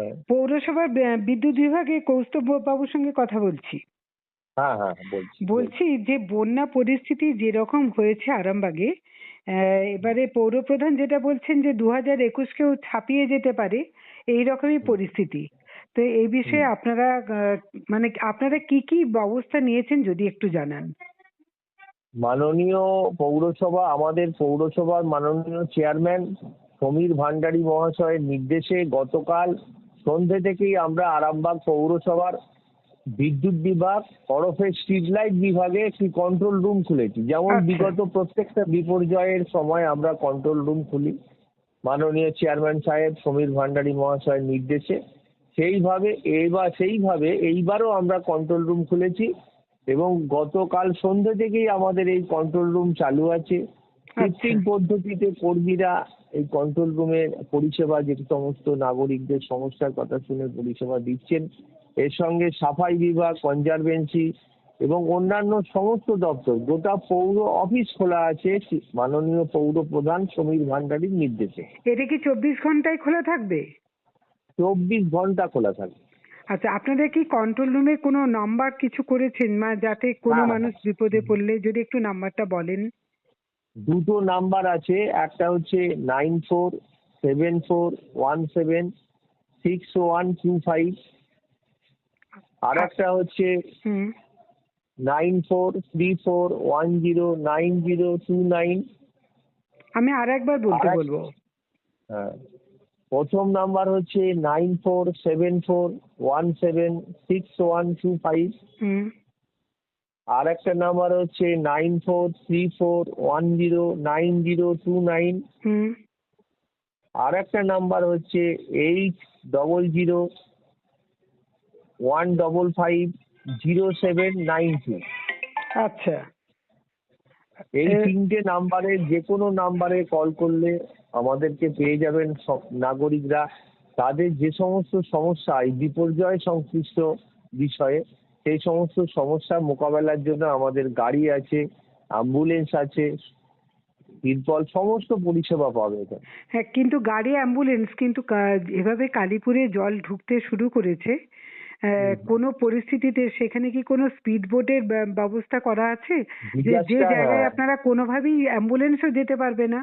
হ্যাঁ। পৌরসভার বিদ্যুৎ বিভাগে কৌস্তভ বাবুর সঙ্গে কথা বলছি। হ্যাঁ হ্যাঁ বলছি বলছি। যে বন্যা পরিস্থিতি যেরকম হয়েছে আরামবাগে এবারে পৌরপ্রধান যেটা বলছেন যে দু হাজার একুশকেও ছাপিয়ে যেতে পারে এই রকমই পরিস্থিতি। তো এই বিষয়ে আপনারা মানে আপনারা কি কি ব্যবস্থা নিয়েছেন যদি একটু জানান। মাননীয় পৌরসভা আমাদের পৌরসভার মাননীয় চেয়ারম্যান সমীর ভান্ডারী মহাশয়ের নির্দেশে গতকাল সন্ধে থেকেই আমরা আরামবাগ পৌরসভার বিদ্যুৎ বিভাগ ওরফে স্ট্রিট লাইট বিভাগে একটি কন্ট্রোল রুম খুলেছি। যেমন আচ্ছা। বিগত প্রত্যেকটা বিপর্যয়ের সময় আমরা কন্ট্রোল রুম খুলি। মাননীয় চেয়ারম্যান সাহেব সমীর ভান্ডারী মহাশয়ের নির্দেশে। সেইভাবে এবার সেইভাবে এইবারও আমরা কন্ট্রোল রুম খুলেছি এবং গতকাল সন্ধ্যে থেকেই আমাদের এই কন্ট্রোল রুম চালু আছে। ফিফটিন পদ্ধতিতে কর্মীরা এই কন্ট্রোল রুমের পরিষেবা যে সমস্ত নাগরিকদের সমস্যার কথা শুনে পরিষেবা দিচ্ছেন এর সঙ্গে সাফাই বিভাগ কনজারভেন্সি এবং অন্যান্য সমস্ত দপ্তর গোটা পৌর অফিস খোলা আছে মাননীয় পৌর প্রধান সমীর ভান্ডারীর নির্দেশে। এটা কি চব্বিশ ঘন্টায় খোলা থাকবে? চব্বিশ ঘণ্টা খোলা থাকবে। আচ্ছা আপনারা কি কন্ট্রোল রুমে কোনো নাম্বার কিছু করেছেন? মা যাতে কোনো মানুষ বিপদে পড়লে যদি একটু নাম্বারটা বলেন। দুটো নাম্বার আছে একটা হচ্ছে nine four seven four one seven six one two five. আর একটা হচ্ছে nine four three four one zero nine zero two nine. আমি আর একবার বলতে বলব। হ্যাঁ। প্রথম নাম্বার হচ্ছে nine four seven four one seven six one two five. আর একটা নাম্বার হচ্ছে nine four three four one zero nine zero two nine হুম। আর একটা নাম্বার হচ্ছে eight double zero one double five zero seven nine two আচ্ছা। এই তিনটে নাম্বারে যে কোনো নাম্বারে কল করলে আমাদেরকে পেয়ে যাবেন সব নাগরিকরা। তাদের যে সমস্ত সমস্যা এই বিপর্যয় সংশ্লিষ্ট বিষয়ে সেই সমস্ত সমস্যা মোকাবেলার জন্য আমাদের গাড়ি আছে অ্যাম্বুলেন্স আছে তিরপল সমস্ত পরিষেবা পাবে এখানে। হ্যাঁ কিন্তু গাড়ি অ্যাম্বুলেন্স কিন্তু এভাবে কালীপুরে জল ঢুকতে শুরু করেছে। কোনো পরিস্থিতিতে সেখানে কি কোনো স্পিড বোটের ব্যবস্থা করা আছে? যে যে জায়গায়। আপনারা কোনোভাবেই অ্যাম্বুলেন্সও যেতে পারবে না?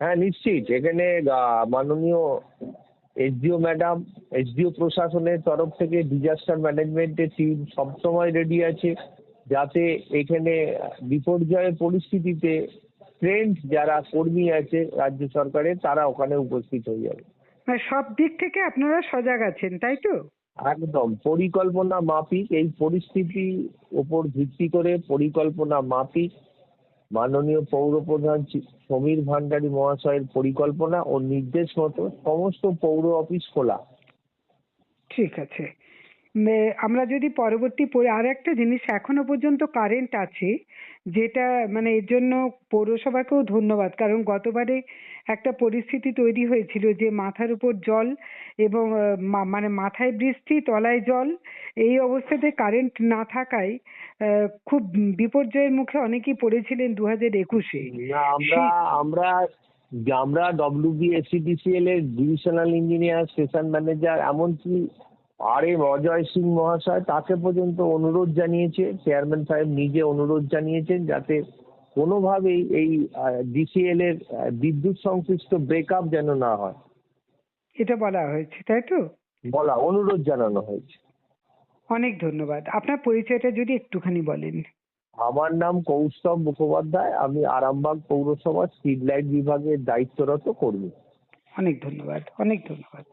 হ্যাঁ নিশ্চিত। এখানে মাননীয় এসডিও ম্যাডাম এসডিও প্রশাসনের তরফ থেকে ডিজাস্টার ম্যানেজমেন্টের টিম সবসময় রেডি আছে যাতে এখানে বিপর্যয়ের পরিস্থিতিতে ট্রেন্ড যারা কর্মী আছে রাজ্য সরকারের তারা ওখানে উপস্থিত হয়ে যাবে। মানে সব দিক থেকে আপনারা সজাগ আছেন তাই তো? একদম। পরিকল্পনা মাফিক এই পরিস্থিতির ওপর ভিত্তি করে পরিকল্পনা মাফিক। মাননীয় পৌরপ্রধান প্রধান সমীর ভান্ডারী মহাশয়ের পরিকল্পনা ও নির্দেশ মতো সমস্ত পৌর অফিস খোলা। ঠিক আছে। আমরা যদি পরবর্তী পরি- আর একটা জিনিস এখনও পর্যন্ত কারেন্ট আছে যেটা মানে এর জন্য পৌরসভাকেও ধন্যবাদ। কারণ গতবারে একটা পরিস্থিতি তৈরি হয়েছিল যে মাথার উপর জল এবং মানে মাথায় বৃষ্টি তলায় জল এই অবস্থাতে কারেন্ট না থাকায় খুব বিপর্যয়ের মুখে অনেকেই পড়েছিলেন দু হাজার একুশে আমরা আমরা আমরা ডব্লিউবিএসিডিসিএল এর ডিভিশনাল ইঞ্জিনিয়ার স্টেশন ম্যানেজার এমনকি আর এম অজয় সিং মহাশয় তাকে পর্যন্ত অনুরোধ জানিয়েছে চেয়ারম্যান সাহেব নিজে অনুরোধ জানিয়েছেন যাতে কোনোভাবেই এই ডিসিএল এর বিদ্যুৎ সংশ্লিষ্ট ব্রেকআপ যেন না হয়। এটা বলা হয়েছে তাই তো? বলা অনুরোধ জানানো হয়েছে। অনেক ধন্যবাদ। আপনার পরিচয়টা যদি একটুখানি বলেন। আমার নাম কৌস্তব মুখোপাধ্যায় আমি আরামবাগ পৌরসভা স্ট্রিট লাইট বিভাগের দায়িত্বরত কর্মী। অনেক ধন্যবাদ অনেক ধন্যবাদ।